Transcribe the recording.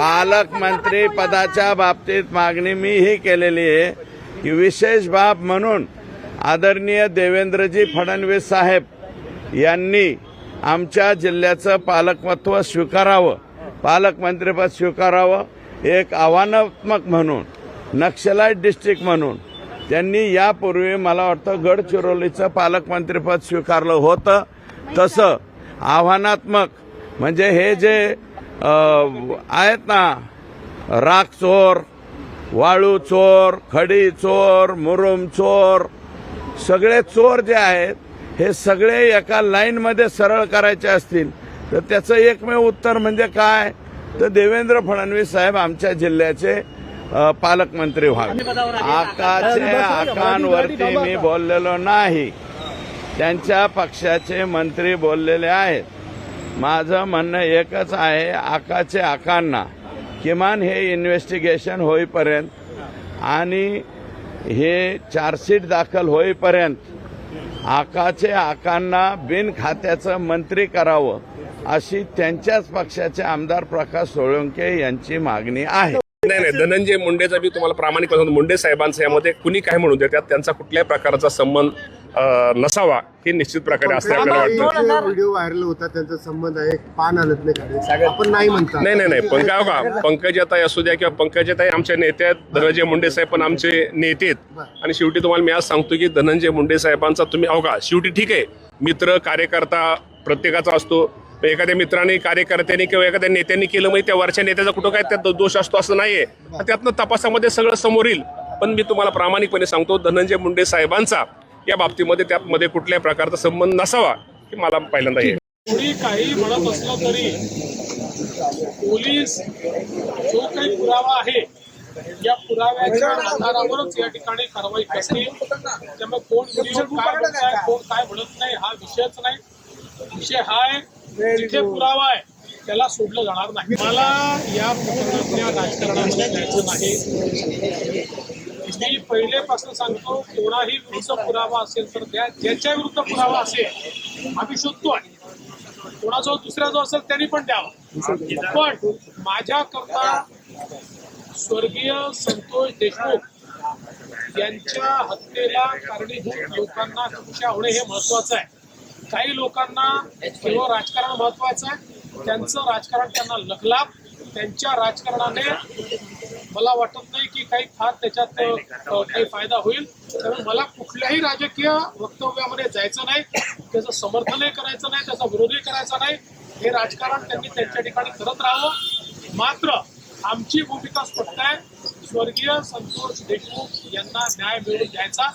पालकमंत्री पदाच्या बाबतीत मागणी मी ही केलेली आहे की विशेष बाब म्हणून आदरणीय देवेंद्रजी फडणवीस साहेब यांनी आमच्या जिल्ह्याचं पालकमत्व स्वीकारावं पालकमंत्रीपद स्वीकारावं एक आव्हानात्मक म्हणून नक्षलाईट डिस्ट्रिक्ट म्हणून. त्यांनी यापूर्वी मला वाटतं गडचिरोलीचं पालकमंत्रीपद स्वीकारलं होतं. तसं आव्हानात्मक म्हणजे हे जे आहेत ना. राख चोर वाळू चोर खडी चोर मुरुम चोर सगळे चोर जे आहेत हे सगळे एका लाईनमध्ये सरळ करायचे असतील. तर त्याचं एकमेव उत्तर म्हणजे काय? तर देवेंद्र फडणवीस साहेब आमच्या जिल्ह्याचे पालकमंत्री व्हावे. आकाचे आकांवरती मी बोललेलो नाही. त्यांच्या पक्षाचे मंत्री बोललेले आहेत. माझं म्हणणं एकच आहे आकाचे आकांना. किमान हे इन्व्हेस्टिगेशन होईपर्यंत आणि हे चार्जशीट दाखल होईपर्यंत आकाचे आकांना बिन खात्याचं मंत्री करावं अशी त्यांच्याच पक्षाचे आमदार प्रकाश सोळंके यांची मागणी आहे. नाही नाही धनंजय मुंडेचा बी तुम्हाला प्रामाणिक मुंडे साहेबांचं यामध्ये कुणी काय म्हणू देतात? त्यांचा कुठल्याही प्रकारचा संबंध नसावा हे निश्चित प्रकारे असते आपल्याला वाटतं. व्हिडिओ व्हायरल होता त्यांचा संबंध आहे पान हलत नाही आपण नाही म्हणता. नाही नाही नाही पण काय हो का पंकजाताई असू द्या किंवा पंकजाताई आमच्या नेते आहेत धनंजय मुंडे साहेब पण आमचे नेते आहेत. आणि शेवटी तुम्हाला मी आज सांगतो की धनंजय मुंडे साहेबांचा तुम्ही अहो का शेवटी ठीक आहे. मित्र कार्यकर्ता प्रत्येकाचा असतो. एखाद्या मित्राने कार्यकर्त्यांनी किंवा एखाद्या नेत्यांनी केलं म्हणजे त्या वरच्या नेत्याचा कुठं काय त्यात दोष असतो असं नाहीये. त्यातनं तपासामध्ये सगळं समोर येईल. पण मी तुम्हाला प्रामाणिकपणे सांगतो धनंजय मुंडे साहेबांचा या बाबतीमध्ये त्यामध्ये कुठल्याही प्रकारचा संबंध नसावा हे मला पहिल्यांदा हे कोणी काही म्हणत असलं तरी पोलीस जो काही पुरावा आहे या पुराव्याच्या आधारावरच या ठिकाणी कारवाई करते त्यामुळे कोण काय म्हणत आहे कोण काय म्हणत नाही हा विषयच नाही. विषय हा आहे जिथे पुरावा आहे त्याला सोडलं जाणार नाही. मला या प्रकरणातल्या राजकारणामध्ये जायचं नाही. मी पहिलेपासून सांगतो कोणाही विरुद्ध पुरावा असेल तर द्या. ज्याच्या विरुद्ध पुरावा असेल आम्ही शोधतोय कोणाजवळ दुसऱ्या जो असेल त्यांनी पण द्यावा. पण माझ्याकरता स्वर्गीय संतोष देशमुख यांच्या हत्येला कारणीभूत लोकांना शिक्षा होणे हे महत्वाचं आहे. काही लोकांना केवळ राजकारण महत्वाचं आहे. त्यांचं राजकारण त्यांना लगला त्यांच्या राजकारणाने मला वाटत नाही की काही फार त्याच्यात काही फायदा होईल. त्यामुळे मला कुठल्याही राजकीय वक्तव्यामध्ये जायचं नाही. त्याचं समर्थनही करायचं नाही त्याचा विरोधही करायचा नाही. हे राजकारण त्यांनी त्यांच्या ठिकाणी करत राहावं. मात्र आमची भूमिका स्पष्ट आहे. स्वर्गीय संतोष देशमुख यांना न्याय मिळवून द्यायचा.